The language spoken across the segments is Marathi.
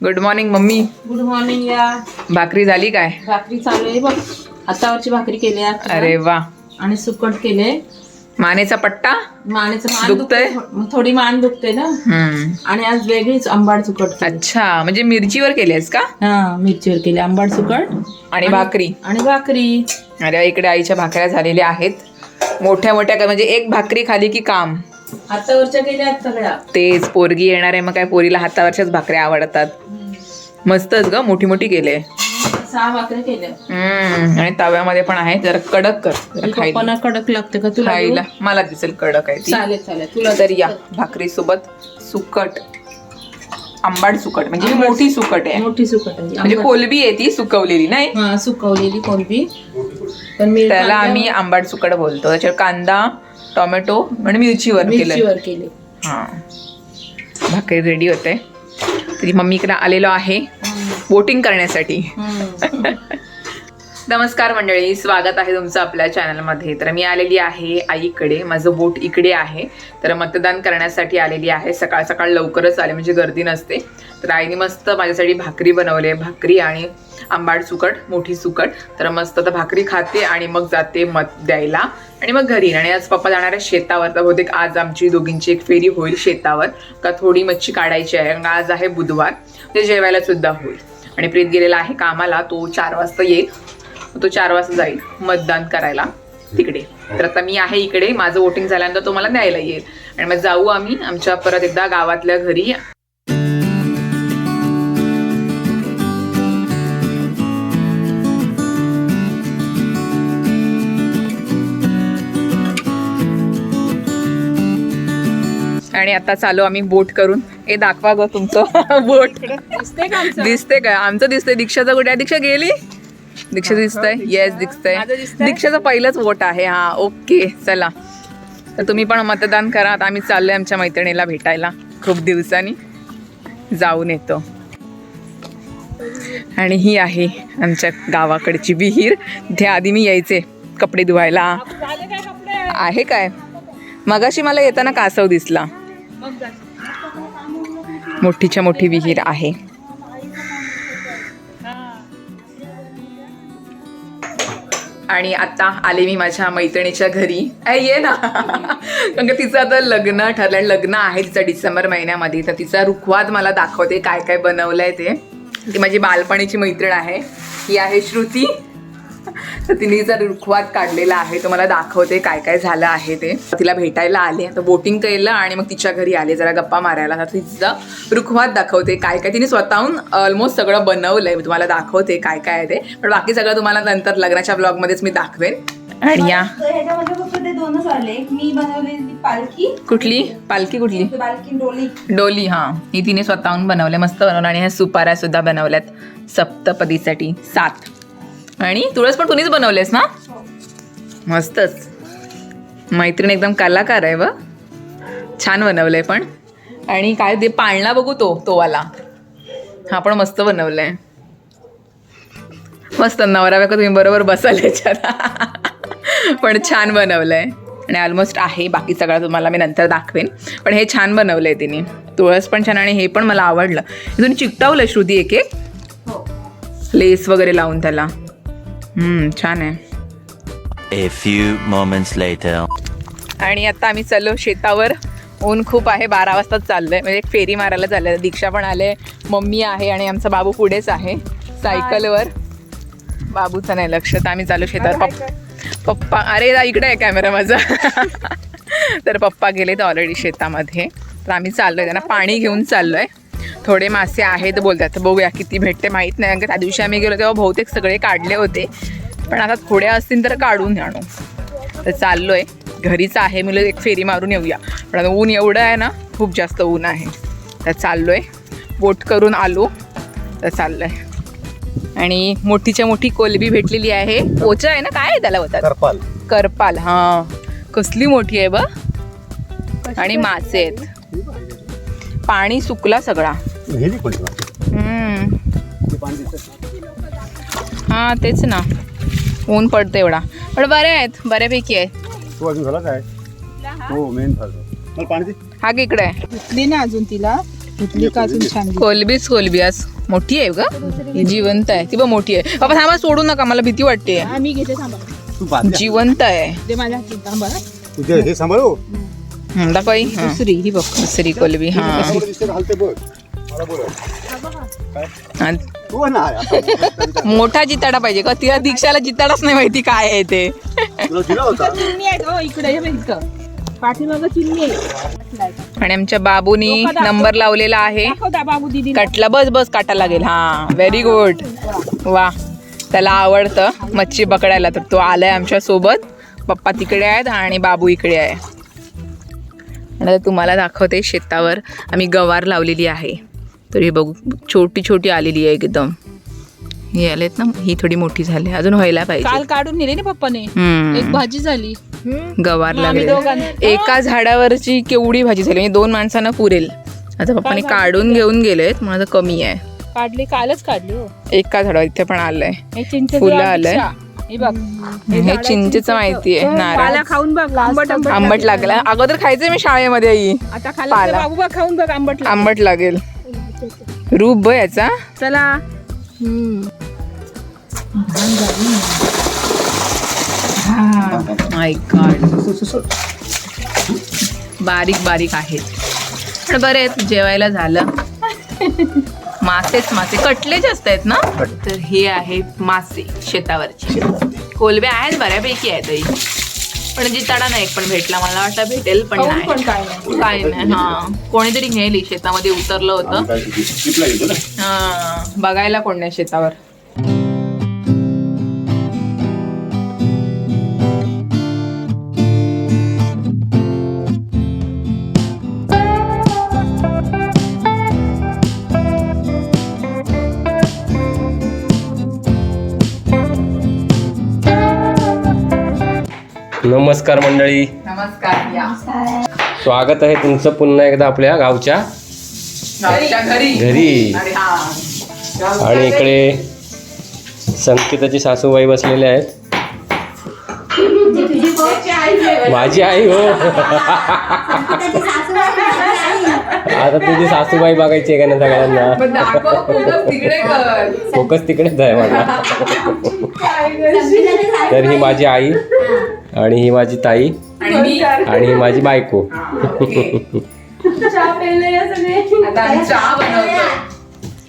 Good morning mummy. Good morning या. भाकरी झाली काय? भाकरी चालू आहे बघ. हातावरची भाकरी केली आहे अरे वा. आणि सुकट केले मानेचा पट्टा? मानेचं मान दुखतंय? थोडी मान दुखते ना? हम्म. आणि आज वेगळीच आंबाड सुकट. अच्छा म्हणजे मिरचीवर केलीस का? हा मिरचीवर केली. आंबाड सुकट. आणि भाकरी? आणि भाकरी. अरे इकडे आईच्या भाकऱ्या झालेल्या आहेत. मोठ्या मोठ्या म्हणजे एक भाकरी खाली की काम? हातावरच्या आहेत सगळ्या. तेच पोरगी येणार आहे मग काय पोरीला हातावरच्याच भाकऱ्या आवडतात. मस्तच ग मोठी मोठी सहा केल्या. हम्म आणि तव्यामध्ये पण आहे जरा कडक कर जरा खायला. पप्पांना कडक लागते का? तुला खायला. मला दिसेल कडक आहे ती. चालेल चालेल. तुला तर या भाकरी सोबत सुकट आंबाड सुकट म्हणजे मोठी सुकट आहे. मोठी सुकट आहे. म्हणजे कोलबी आहे ती सुकवलेली नाही? हा सुकवलेली कोणबी पण मी त्याला आम्ही आंबाड सुकट बोलतो. त्याच्यावर कांदा टोमॅटो आणि मिरचीवर केलं मिरचीवर केली हा. भाकरी रेडी होते. तरी मम्मीकडे आलेलो आहे. बोटिंग करण्यासाठी. नमस्कार मंडळी. स्वागत आहे तुमचं आपल्या चॅनलमध्ये. तर मी आलेली आहे आईकडे. माझं बोट इकडे आहे. तर मतदान करण्यासाठी आलेली आहे. सकाळ सकाळ लवकरच आले. म्हणजे गर्दी नसते. तर आईने मस्त माझ्यासाठी भाकरी बनवली आहे. भाकरी आणि आंबाड सुकट मोठी सुकट. तर मस्त आता भाकरी खाते आणि मग जाते मत द्यायला आणि मग घरी. आणि आज पप्पा जाणार आहे शेतावर. तर बहुतेक आज आमची दोघींची एक फेरी होईल शेतावर. का थोडी मच्छी काढायची आहे. आज आहे बुधवार. ते जेवायला सुद्धा होईल. आणि प्रीत गेलेला आहे कामाला. तो चार वाजता येईल. तो चार वाजता जाईल मतदान करायला. तिकडे. तर आता मी आहे इकडे. माझं वोटिंग झाल्यानंतर तो मला न्यायला येईल. आणि मग जाऊ आम्ही. आमच्या परत एकदा गावातल्या घरी. आणि आता चालू आम्ही बोट करून. हे दाखवा ग तुमचं बोट दिसते का आमचं? दिसते काय आमचं दिसतंय. दीक्षाचं कुठे? दीक्षा गेली? दीक्षा दिसतंय? येस दिसतंय? दीक्षाचं पहिलंच वोट आहे. हा ओके चला. तर तुम्ही पण मतदान करा. आता आम्ही चाललोय आमच्या मैत्रिणीला भेटायला. खूप दिवसांनी. जाऊन येतो. आणि ही आहे आमच्या गावाकडची विहीर. इथे आधी मी यायचे कपडे धुवायला. आहे काय? मगाशी मला येताना कासव दिसला. मोठीच्या मोठी विहीर आहे. आणि आता आले मी माझ्या मैत्रिणीच्या घरी. ऐ ये ना. कारण का तिचं आता लग्न ठरलंय लग्न आहे तिचं डिसेंबर महिन्यामध्ये. तर तिचा रुखवाद मला दाखवते काय काय बनवलंय ते. ती माझी बालपणीची मैत्रीण आहे. ही आहे श्रुती. तर तिने तिचा रुखवात काढलेला आहे तो मला दाखवते काय काय झालं आहे ते. तिला भेटायला आले तर बोटिंग केलं आणि मग तिच्या घरी आले. जरा गप्पा मारायला. तर तिचा रुखवात दाखवते काय काय. तिने स्वतःहून ऑलमोस्ट सगळं बनवलंय. मी तुम्हाला दाखवते काय काय आहे ते. पण बाकी सगळं तुम्हाला नंतर लग्नाच्या ब्लॉगमध्येच मी दाखवेन. आणि या. तर दोनच आले मी बनवलेली पालखी. कुठली? पालखी कुठली? पालखी डोली. डोली हा. ही तिने स्वतःहून बनवल्या मस्त बनवलं. आणि ह्या सुपाऱ्या सुद्धा बनवल्यात. सप्तपदीसाठी सात. आणि तुळस पण तुम्हीच बनवलेस ना? मस्तच. मैत्रीण एकदम कलाकार आहे व. छान बनवलंय पण. आणि काय ते पाळणा बघू तो तो वाला. हा पण मस्त बनवलाय. मस्त नवरा बायको तुम्ही बरोबर बसाल याच्यात. पण छान बनवलंय. आणि ऑलमोस्ट आहे बाकी सगळं तुम्हाला मी नंतर दाखवेन. पण हे छान बनवलंय तिने. तुळस पण छान आणि हे पण मला आवडलं. तुम्ही चिकटावलं श्रुती एक एक हो. लेस वगैरे लावून त्याला. छान आहे. A few moments later. आणि आता आम्ही चाललो शेतावर. ऊन खूप आहे बारा वाजता चाललोय. म्हणजे एक फेरी मारायला चाललंय. दीक्षा पण आले मम्मी आहे आणि आमचा बाबू पुढेच आहे सायकलवर. बाबूचं नाही लक्ष तर आम्ही चालू शेतात पप्पा पप्पा अरे दा इकडे आहे कॅमेरा माझा. तर पप्पा गेले तर ऑलरेडी शेतामध्ये. तर आम्ही चाललोय त्यांना पाणी घेऊन चाललोय. थोडे मासे आहेत बोलतात. बघूया किती भेटते माहीत नाही. कारण त्या दिवशी आम्ही गेलो तेव्हा बहुतेक सगळे काढले होते. पण आता थोडे असतील तर काढून आणू तर चाललोय. घरीच आहे मुलं एक फेरी मारून येऊया. पण आता ऊन एवढं आहे ना खूप जास्त ऊन आहे. तर चाललोय. बोट करून आलो. तर चाललोय. आणि मोठीच्या मोठी कोलबी भेटलेली आहे. पोचा आहे ना काय आहे त्याला होतात करपाल. करपाल हां. कसली मोठी आहे बघ. आणि मासे आहेत. पाणी सुकला सगळा. हां तेच ना. ऊन पडतं एवढा. पण बरे आहेत बऱ्यापैकी आहेत. तू अजून झाला काय? हो मेन झालं. मला पाणी दे. हा की इकडे. आहे घेतली ना अजून तिला. इथली का अजून छान कोलबीच कोलबी आज मोठी आहे का जिवंत आहे. ती पण मोठी आहे. बाबा थांबा सोडू नका. मला भीती वाटते मी घेते थांबा. तू बांधल्या. जिवंत आहे. हे हं. हं. दुसरी ही बघ. दुसरी कोलबी हा. मोठा जिताडा पाहिजे का? तिला दीक्षाला जिताडाच नाही माहिती काय आहे ते. चिमणी आहेत हो इकडे हे बघ इथं. पाठीमागं चिमणी आहे. आणि आमच्या बाबूनी नंबर लावलेला आहे. दाखव दा बाबू दिदी कटला बस बस काटा लागेल. हा व्हेरी गुड वा. त्याला आवडतं मच्छी पकडायला तर तो आलाय आमच्यासोबत. पप्पा तिकडे आहेत आणि बाबू इकडे आहे. आणि आता तुम्हाला दाखवते शेतावर आम्ही गवार लावलेली आहे. तर ही बघू छोटी छोटी आलेली आहे एकदम. ही आलेत ना ही थोडी मोठी झाली. अजून व्हायला काल पाहिजे काढून नेले ना पप्पाने. एक भाजी झाली. गवार लागले एका झाडावरची केवढी भाजी झाली? म्हणजे दोन माणसांना पुरेल. आता पप्पाने काढून घेऊन गेलेत आता कमी आहे. काढली कालच काढली हो. एका झाडावर इथे पण आलंय. फुलं आलंय. हे बघ. हे चिंचेचं माहिती आहे पाला नारळ. खाऊन बघ आंबट आंबट आंबट लागला. अगोदर खायचंय मी शाळेमध्ये आई. आता खाल्लं पाला. तर बाबू बघ खाऊन बघ आंबट लागलं. आंबट लागेल. रूप ब याचा. चला. माय गॉड बारीक बारीक आहेत. पण बरे आहेत जेवायला झालं. मासेच मासे. कटले जास्त आहेत ना? तर हे आहे मासे शेतावरचे. कोलब्या आहेत बऱ्यापैकी आहेत आई. पण जिताडा नाही एक पण भेटला मला वाटतं भेटेल पण खाऊन नाही. पण काय नाही. काय नाही हा. कोणीतरी नेली शेतामध्ये उतरलं होतं. काय तुझी ट्रिपला गेलो ना? हा बघायला कोण नाही शेतावर. नमस्कार मंडळी. नमस्कार या. स्वागत आहे तुमचं पुन्हा एकदा आपल्या गावच्या गावच्या घरी. घरी. अरे हा. आणि इकडे संकेताची सासूबाई बसलेले आहेत. माझी आई हो. आता तुझी सासूबाई बघायची आहे का ना सगळ्यांना? पण दाखव फोटो तिकडे कर. फोकस तिकडेच आहे माझा तर ही माझी आई. आणि ही माझी ताई. आणि ही माझी बायको. चहा पेले या सगळे. आता आम्ही चहा बनवतो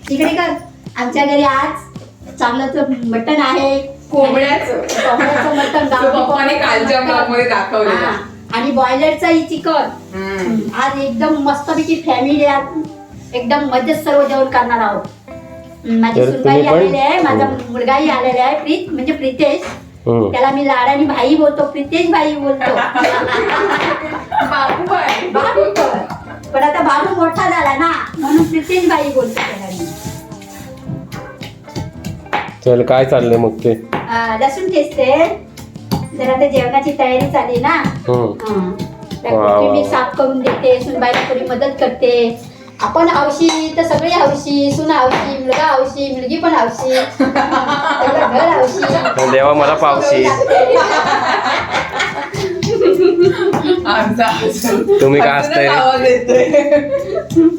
तिकडे कर. आमच्या घरी आज चांगलं मटण आहे. कोंबड्याचं. मटण कालच्या हा. आणि बॉयलरचा ही चिकन. आज एकदम मस्तपैकी फॅमिली आज एकदम मजेत सर्व जेवण करणार आहोत. माझी सुनबाई आलेली आहे माझा मुलगाही आलेला आहे प्रीत म्हणजे प्रितेश. त्याला मी लाडाने भाई बोलतो प्रितेश भाई बोलतो बाबू पण. पण आता बाबू मोठा झाला ना म्हणून प्रितेश भाई बोलतो त्याला मी. चल काय चाललंय मग ते अं, लसूण ठेचते जरा ते जेवणाची तयारी चालली ना हम्म. हं. त्या वा, वा, कोथिंबीर वा. साफ करून देते सुनबाईला थोडी मदत करते आपण हौशी तर सगळे हौशी सुन हौशी मुलगा हौशी मुलगी पण हौशी सगळं घर हौशी देवा मला पावशी. आमचा तुम्ही काय हसताय? रे? आवाज येतोय.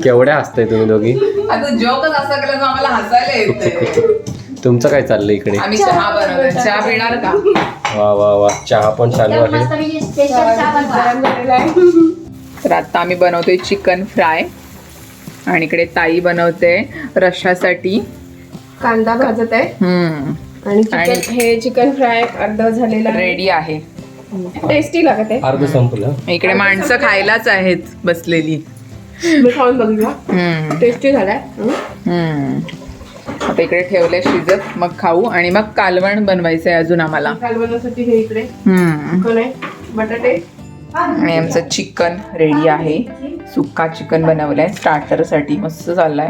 केवढ्या हसताय तुम्ही दोघी? आता जोकच असा केला तर आम्हाला हसायला येतंय. तुमचं काय चाललंय इकडे? आम्ही चहा बनवतोय. चहा पिणार का? वा वा वा. चहा पण चालू एकदम आहे. मस्त मी स्पेशल चहा बनवा. तर आता आम्ही बनवतोय चिकन फ्राय. आणि इकडे ताई बनवते रश्शासाठी कांदा भाजत आहे. हम्म. आणि चिकन हे चिकन फ्राय अर्ध झालेलं रेडी आहे. टेस्टी लागत आहे. अर्ध संपलं. इकडे माणसं खायलाच आहेत बसलेली. मी खाऊन बघितला. टेस्टी झालाय. हं. हम्म. आता इकडे ठेवलंय शिजत. मग खाऊ आणि मग कालवण बनवायचंय अजून आम्हाला. कालवणासाठी हे इकडे. बटाटे. आणि आमचं चिकन रेडी आहे. सुक्का चिकन बनवलंय. स्टार्टरसाठी मस्त चाललाय.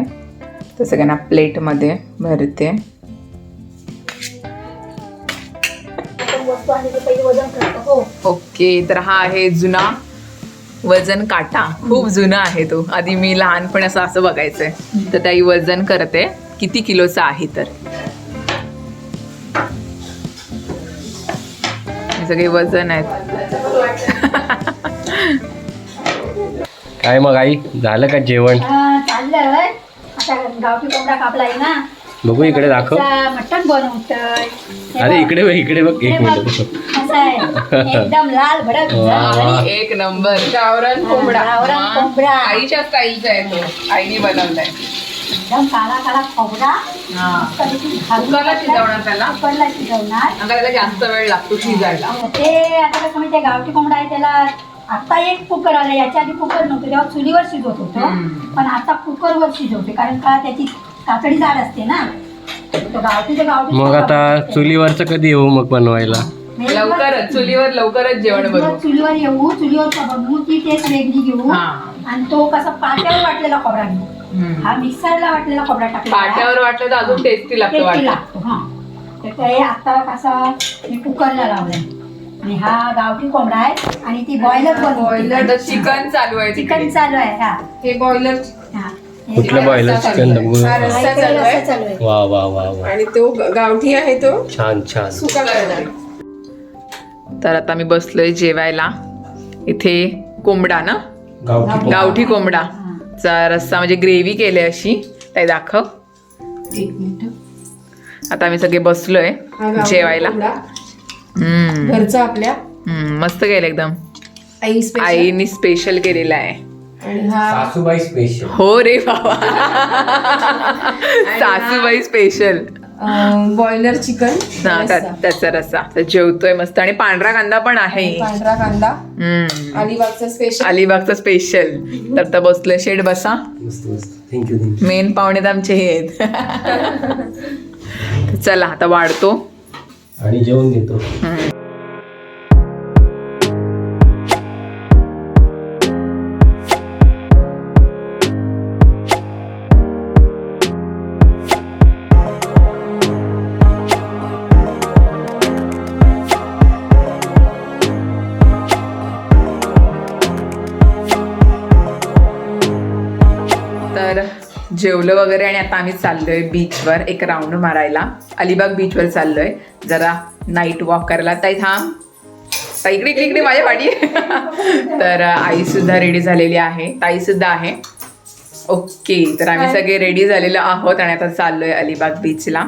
तर सगळ्यांना प्लेटमध्ये भरते. ओके तर हा आहे जुना वजन काटा. खूप जुना आहे तो. आधी मी लहानपण असं असं बघायचंय तर त्याही वजन करते. किती किलोचा आहे तर? हे सगळे वजन आहेत. काय मग आई? झालं का जेवण? अं, चालू आणलंय आता गावठी कोंबडा कापलाय ना. बघू इकडे दाखव. मटण बनवतोय. हे अरे. इकडे बघ इकडे बघ एक हे. मिनिट. एकदम लाल भडक एक नंबर गावरान कोंबडा. गावरान. कोंबडा. आईच्या स्टाईलचा आहे तो. आईने बनवलाय. एकदम काळा काळा खोबरा. हा. कधी कुकरला शिजवणार त्याला? कुकरला शिजवणार. त्याला जास्त वेळ लागतो शिजायला. ते आता कसं माहितीये गावठी कोंबडा आहे त्याला आता एक कुकर आलं याच्या आधी कुकर नव्हतं तेव्हा चुलीवर शिजवत होतो. पण आता कुकरवर शिजवते कारण का त्याची कातडी जाड असते ना. तो गावठी ते गावठी मग आता चुलीवरचं कधी येऊ मग बनवायला? लवकरच चुलीवर लवकरच जेवण चुलीवर बनवू. चुलीवर येऊ चुलीवर बनवू ती टेस्ट वेगळी घेऊ. हा. आणि तो कसा पाट्यावर वाटलेला खोबरा घेऊ. हा मिक्सरला वाटलेला खोबरा टाकला पाट्यावर वाटलं तर अजून टेस्टी लागतं टेस्टी लागतो हा. तर ते आता कसा मी कुकरला लावलाय. आणि हा गावठी कोंबडा आहे आणि ती बॉयलर बॉयलर चिकन चालू आहे चिकन तिकडे. चालू आहे हा. हे बॉयलर हा. हे कुठलं बॉयलर चिकन बघू रस्सा इकडे चालू आहे. रस्सा चालू आहे. वा वा वा वा. आणि तो ग- गावठी आहे तो? छान छान. सुका करणार. तर आता मी बसलोय जेवायला. इथे कोंबडा ना? गावठी गावठी कोंबडा. चा रस्सा म्हणजे ग्रेव्ही केली अशी. ताई दाखव. एक मिनिट. आता आम्ही सगळे बसलोय जेवायला. घरचा आपल्या. मस्त केलं एकदम. आई स्पेशल आईनी स्पेशल केलेला आहे. आणि हा सासूबाई स्पेशल हो रे बाबा. सासूबाई स्पेशल बॉयलर चिकन त्याचा रस्सा. तर जेवतोय मस्त. आणि पांढरा कांदा पण आहे. पांढरा कांदा. हम्म. अलिबागचा स्पेशल अलिबागचा स्पेशल तर तर बसलोय. शेड बसा. मस्त मस्त. थँक्यू थँक्यू मेन पाहुणे तर आमचे हे आहेत. तर चला आता वाढतो. आणि जेवण घेतो जेवलं वगैरे आणि आता आम्ही चाललोय बीचवर एक राऊंड मारायला. अलिबाग बीचवर चाललोय. जरा नाईट वॉक करायला. ताई थांब. ताई इकडे इकडे इकडे माझ्या वाडी तर आई सुद्धा रेडी झालेली आहे. ताई सुद्धा आहे. ओके तर आम्ही सगळे रेडी झालेलो आहोत आणि आता चाललोय अलिबाग बीचला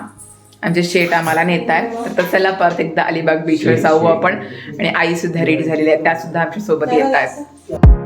आमचे शेट आम्हाला नेत आहेत तर चला परत एकदा अलिबाग बीचवर जाऊ आपण. आणि आई सुद्धा रेडी झालेली आहे. त्या सुद्धा आमच्यासोबत येत आहेत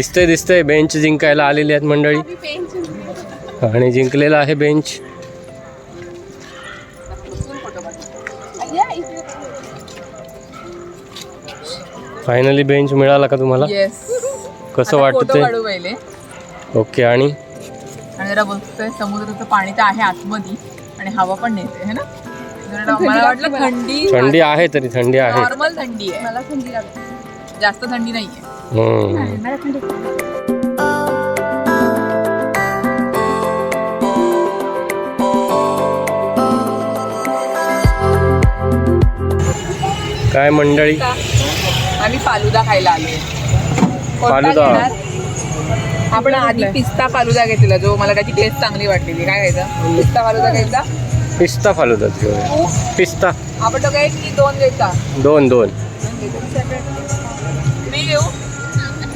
दिसतंय दिसतंय. बेंच जिंकायला आलेली आहेत मंडळी. आणि जिंकलेला आहे बेंच फायनली बेंच मिळाला का तुम्हाला? येस कसं फोटो वाटतंय? ओके आणि? आणि जरा बघतोय समुद्राचं पाणी तर आहे आतमध्ये. आणि हवा पण नेते है ना? जरा मला वाटलं थंडी थंडी आहे तरी थंडी आहे. नॉर्मल थंडी आहे. मला थंडी लागते. जास्त थंडी नाहीये. काय मंडळी? आम्ही फालुदा खायला आलोय. कोणता फालुदा. आपण आधी पिस्ता फालुदा घेतलेला जो मला त्याची टेस्ट चांगली वाटलेली काय घ्यायचा पिस्ता फालुदा घ्यायचा पिस्ता फालुदा. पिस्ता. आपण तो काय की दोन घ्यायचा दोन दोन. मी घेऊ?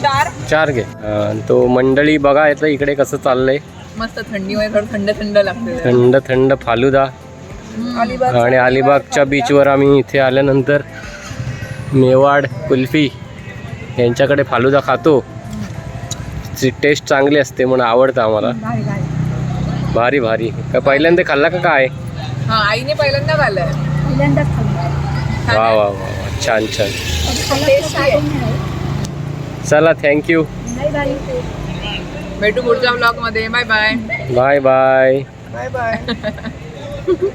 चार? चार घे. अं, तो मंडळी बघा येतं इकडे कसं चाललंय. मस्त थोडं थंड थंड लागते. थंड थंड फालुदा. अलिबाग आणि अलिबागच्या बीचवर आम्ही इथे आल्यानंतर मेवाड कुल्फी यांच्याकडे फालुदा खातो. ची टेस्ट चांगली असते म्हणून आवडतं आम्हाला. भारी भारी. काय पहिल्यांदा खाल्ला का काय? हा आईने पहिल्यांदा पहिल्यांदाच खाल्लं वा वा वा वा. छान छान. टेस्टी आहे. चला थँक्यू भेटू पुढच्या ब्लॉगमध्ये. Bye bye bye bye bye bye